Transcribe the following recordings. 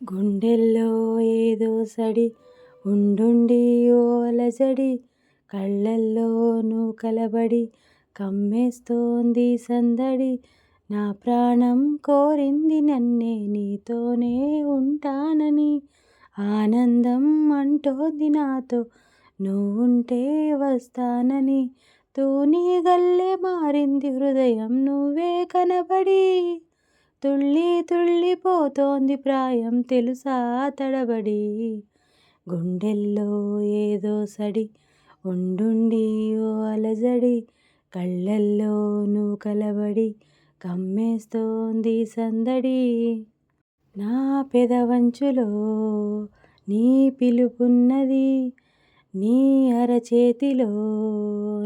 గుండెల్లో ఏదో సడి ఉండుండి ఓ అలజడి కళ్ళల్లో కలబడి కమ్మేస్తోంది సందడి. నా ప్రాణం కోరింది నన్నే నీతోనే ఉంటానని ఆనందం అంటోంది నాతో. నువ్వుంటే వస్తానని తూనీగల్లే మారింది హృదయం నువ్వే కనబడి. తుళ్ళి తుళ్ళిపోతోంది ప్రాయం తెలుసా తడబడి. గుండెల్లో ఏదో సడి ఉండుండి ఓ అలజడి కళ్ళల్లో నువ్వు కలబడి కమ్మేస్తోంది సందడి. నా పెదవంచులో నీ పిలుపున్నది నీ అరచేతిలో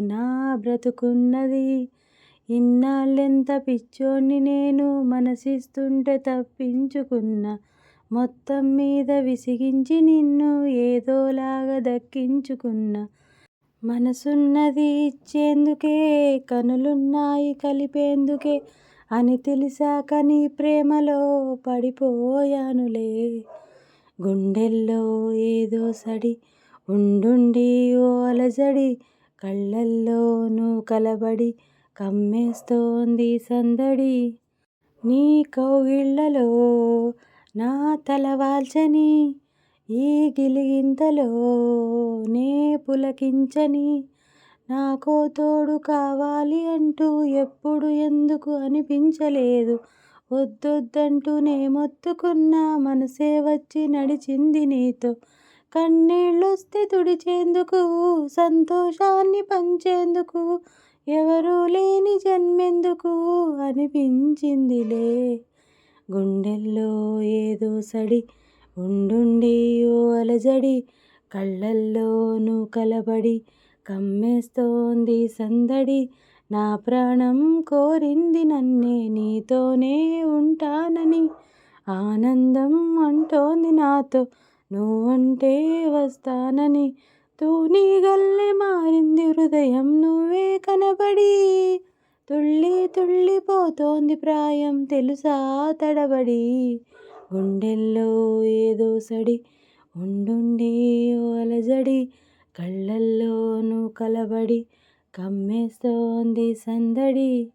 నా బ్రతుకున్నది. ఇన్నాళ్ళెంత పిచ్చోణ్ణి నేను మనసిస్తుంటే తప్పించుకున్నా మొత్తం మీద విసిగించి నిన్ను ఏదోలాగా దక్కించుకున్నా. మనసున్నది ఇచ్చేందుకే కనులున్నాయి కలిపేందుకే అని తెలిసాక నీ ప్రేమలో పడిపోయానులే. గుండెల్లో ఏదో సడి ఉండుండి ఓ అలజడి కళ్ళల్లో నువ్వు కలబడి కమ్మేస్తోంది సందడి. నీ కౌగిళ్ళలో నా తల వాల్చని ఈ గిలిగింతలో నే పులకించని నాకో తోడు కావాలి అంటూ ఎప్పుడు ఎందుకు అనిపించలేదు. వద్దొద్దంటూనే మొత్తుకున్నా మనసే వచ్చి నడిచింది నీతో. కన్నీళ్ళొస్తే తుడిచేందుకు సంతోషాన్ని పంచేందుకు ఎవరూ లేని జన్మెందుకు అనిపించిందిలే. గుండెల్లో ఏదో సడి ఉండుండి ఓ అలజడి కళ్ళల్లో కలబడి కమ్మేస్తోంది సందడి. నా ప్రాణం కోరింది నన్నే నీతోనే ఉంటానని ఆనందం అంటోంది నాతో. నువ్వంటే వస్తానని తూనీగల్లే మారింది హృదయం నువ్వే కనబడి. తుళ్ళి తుళ్ళిపోతోంది ప్రాయం తెలుసా తడబడి. గుండెల్లో ఏదో సడి ఉండుండి ఓ అలజడి. కళ్ళల్లో కలబడి కమ్మేస్తోంది సందడి.